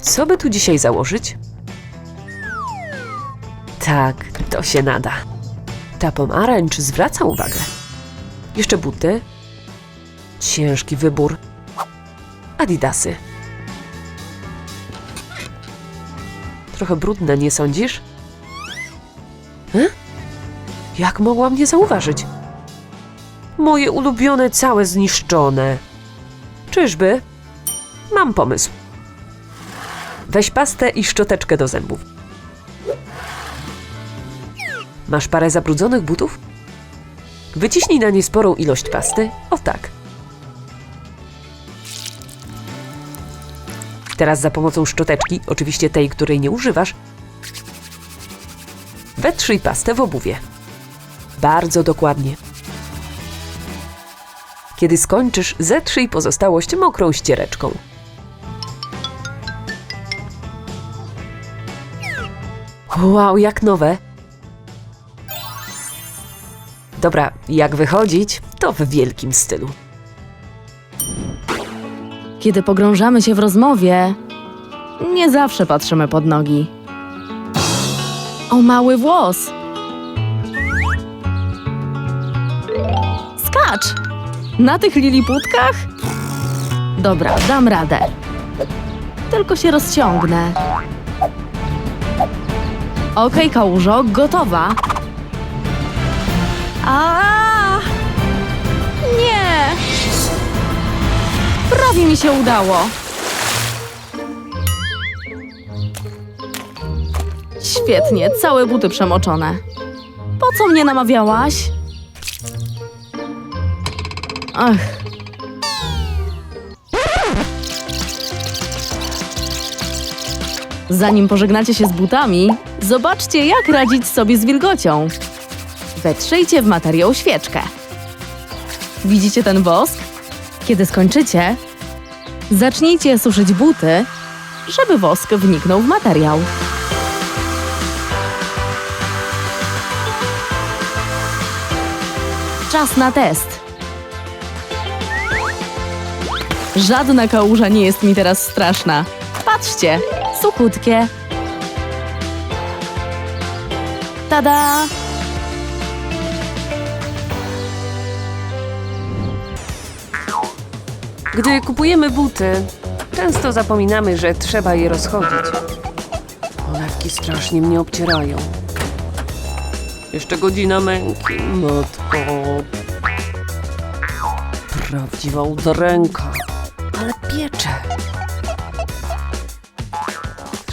Co by tu dzisiaj założyć? Tak, to się nada. Ta pomarańcz zwraca uwagę. Jeszcze buty. Ciężki wybór. Adidasy. Trochę brudne, nie sądzisz? E? Jak mogłam nie zauważyć? Moje ulubione całe zniszczone. Czyżby? Mam pomysł. Weź pastę i szczoteczkę do zębów. Masz parę zabrudzonych butów? Wyciśnij na nie sporą ilość pasty. O tak. Teraz za pomocą szczoteczki, oczywiście tej, której nie używasz, wetrzyj pastę w obuwie. Bardzo dokładnie. Kiedy skończysz, zetrzyj pozostałość mokrą ściereczką. Wow, jak nowe. Dobra, jak wychodzić, to w wielkim stylu. Kiedy pogrążamy się w rozmowie, nie zawsze patrzymy pod nogi. O mały włos! Skacz! Na tych liliputkach? Dobra, dam radę. Tylko się rozciągnę. Okej, kałużo, gotowa. A! Nie! Prawie mi się udało. Świetnie, całe buty przemoczone. Po co mnie namawiałaś? Ach. Zanim pożegnacie się z butami, zobaczcie, jak radzić sobie z wilgocią. Wetrzyjcie w materiał świeczkę. Widzicie ten wosk? Kiedy skończycie, zacznijcie suszyć buty, żeby wosk wniknął w materiał. Czas na test. Żadna kałuża nie jest mi teraz straszna. Patrzcie, suchutkie. Tada! Gdy kupujemy buty, często zapominamy, że trzeba je rozchodzić. Olewki strasznie mnie obcierają. Jeszcze godzina męki, matko. Prawdziwa udręka,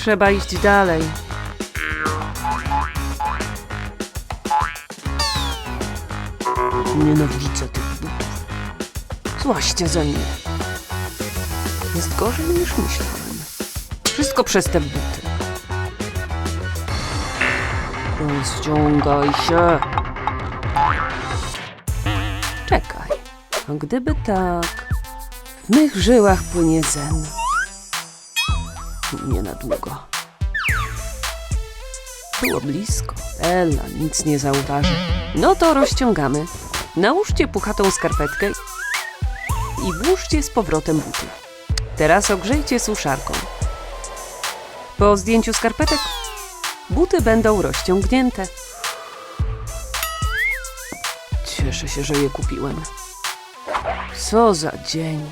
Trzeba iść dalej. Nienawidzę tych butów. Złaście ze mnie. Jest gorzej niż myślałem. Wszystko przez te buty. Rozciągaj się. Czekaj. A gdyby tak... W mych żyłach płynie zen. Nie na długo. Było blisko. Ella nic nie zauważy. No to rozciągamy. Nałóżcie puchatą skarpetkę i włóżcie z powrotem buty. Teraz ogrzejcie suszarką. Po zdjęciu skarpetek buty będą rozciągnięte. Cieszę się, że je kupiłem. Co za dzień.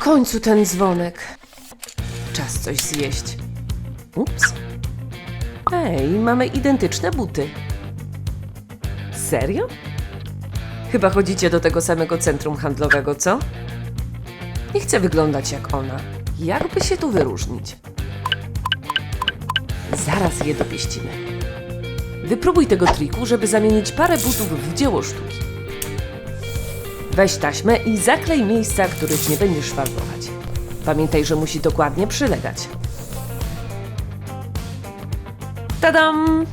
Końcu ten dzwonek. Czas coś zjeść. Ups. Ej, mamy identyczne buty. Serio? Chyba chodzicie do tego samego centrum handlowego, co? Nie chcę wyglądać jak ona. Jakby się tu wyróżnić? Zaraz je dopieścimy. Wypróbuj tego triku, żeby zamienić parę butów w dzieło sztuki. Weź taśmę i zaklej miejsca, których nie będziesz farbować. Pamiętaj, że musi dokładnie przylegać. Tadam!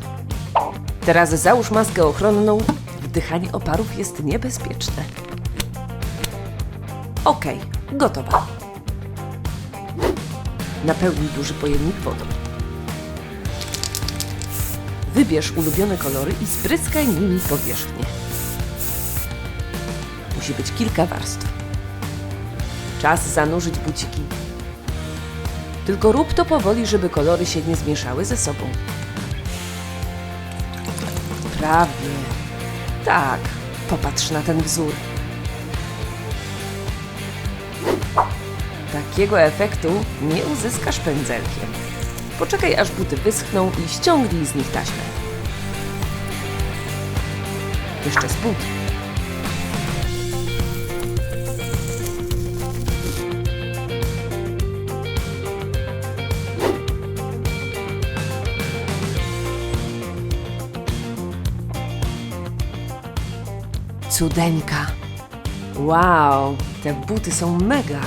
Teraz załóż maskę ochronną. Wdychanie oparów jest niebezpieczne. Okej, gotowa. Napełnij duży pojemnik wodą. Wybierz ulubione kolory i spryskaj nimi powierzchnię. Musi być kilka warstw. Czas zanurzyć buciki. Tylko rób to powoli, żeby kolory się nie zmieszały ze sobą. Prawie. Tak, popatrz na ten wzór. Takiego efektu nie uzyskasz pędzelkiem. Poczekaj, aż buty wyschną i ściągnij z nich taśmę. Jeszcze spód. Cudeńka. Wow, te buty są mega.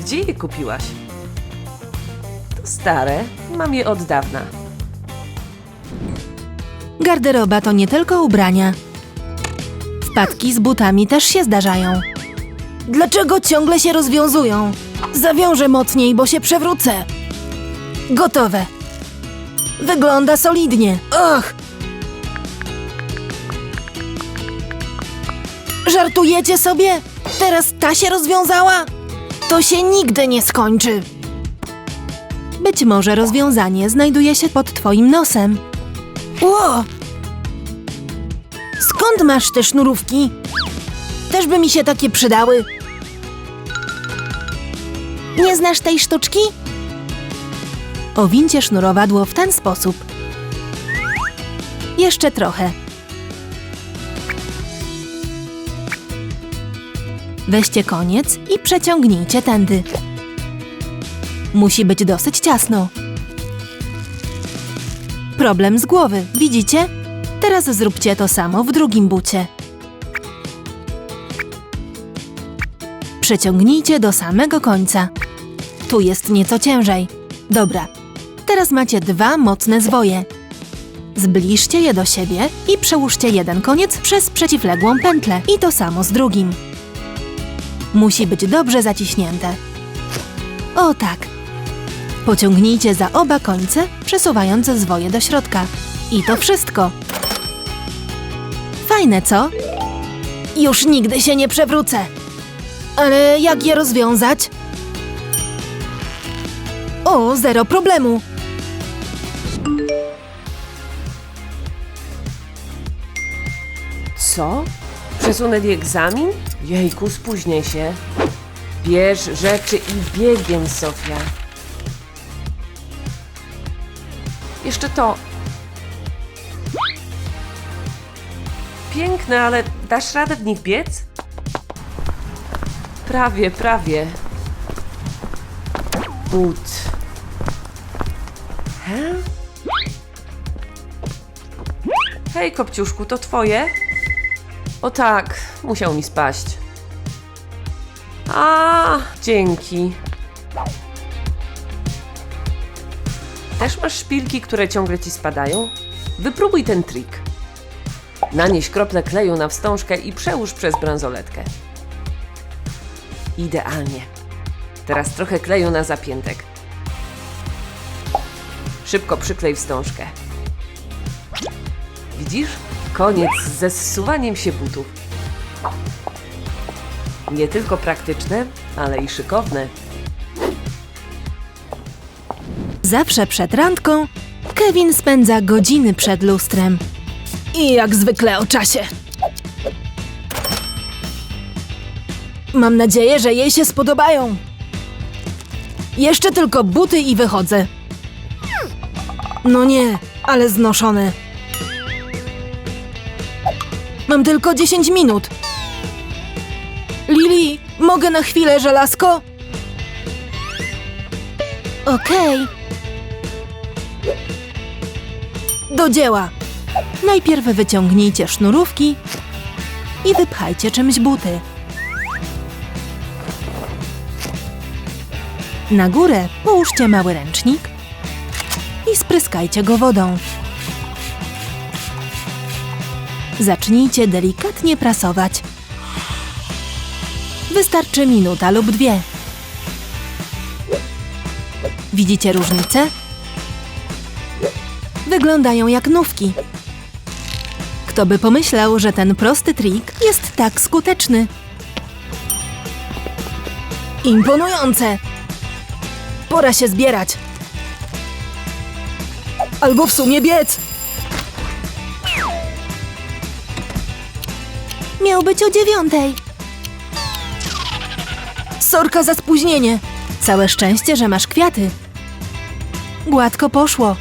Gdzie je kupiłaś? To stare, mam je od dawna. Garderoba to nie tylko ubrania. Wpadki z butami też się zdarzają. Dlaczego ciągle się rozwiązują? Zawiążę mocniej, bo się przewrócę. Gotowe. Wygląda solidnie. Och! Żartujecie sobie? Teraz ta się rozwiązała? To się nigdy nie skończy. Być może rozwiązanie znajduje się pod twoim nosem. Ło! Skąd masz te sznurówki? Też by mi się takie przydały. Nie znasz tej sztuczki? Owincie sznurowadło w ten sposób. Jeszcze trochę. Weźcie koniec i przeciągnijcie tędy. Musi być dosyć ciasno. Problem z głowy, widzicie? Teraz zróbcie to samo w drugim bucie. Przeciągnijcie do samego końca. Tu jest nieco ciężej. Dobra. Teraz macie dwa mocne zwoje. Zbliżcie je do siebie i przełóżcie jeden koniec przez przeciwległą pętlę i to samo z drugim. Musi być dobrze zaciśnięte. O tak. Pociągnijcie za oba końce, przesuwając zwoje do środka. I to wszystko. Fajne, co? Już nigdy się nie przewrócę. Ale jak je rozwiązać? O, zero problemu. Co? Przesunęli egzamin? Jejku, spóźnię się. Bierz rzeczy i biegiem, Sofia. Jeszcze to. Piękne, ale dasz radę w nich biec? Prawie, prawie. But. He? Hej, kopciuszku, to twoje? O tak, musiał mi spaść. A, dzięki. Też masz szpilki, które ciągle ci spadają? Wypróbuj ten trik. Nanieś krople kleju na wstążkę i przełóż przez bransoletkę. Idealnie. Teraz trochę kleju na zapiętek. Szybko przyklej wstążkę. Widzisz? Koniec ze zsuwaniem się butów. Nie tylko praktyczne, ale i szykowne. Zawsze przed randką Kevin spędza godziny przed lustrem. I jak zwykle o czasie. Mam nadzieję, że jej się spodobają. Jeszcze tylko buty i wychodzę. No nie, ale znoszone. Mam tylko 10 minut. Lili, mogę na chwilę, żelazko? Okej. Do dzieła. Najpierw wyciągnijcie sznurówki i wypchajcie czymś buty. Na górę połóżcie mały ręcznik i spryskajcie go wodą. Zacznijcie delikatnie prasować. Wystarczy minuta lub dwie. Widzicie różnicę? Wyglądają jak nówki. Kto by pomyślał, że ten prosty trik jest tak skuteczny? Imponujące! Pora się zbierać. Albo w sumie biec. Miał być o dziewiątej. Sorka za spóźnienie. Całe szczęście, że masz kwiaty. Gładko poszło.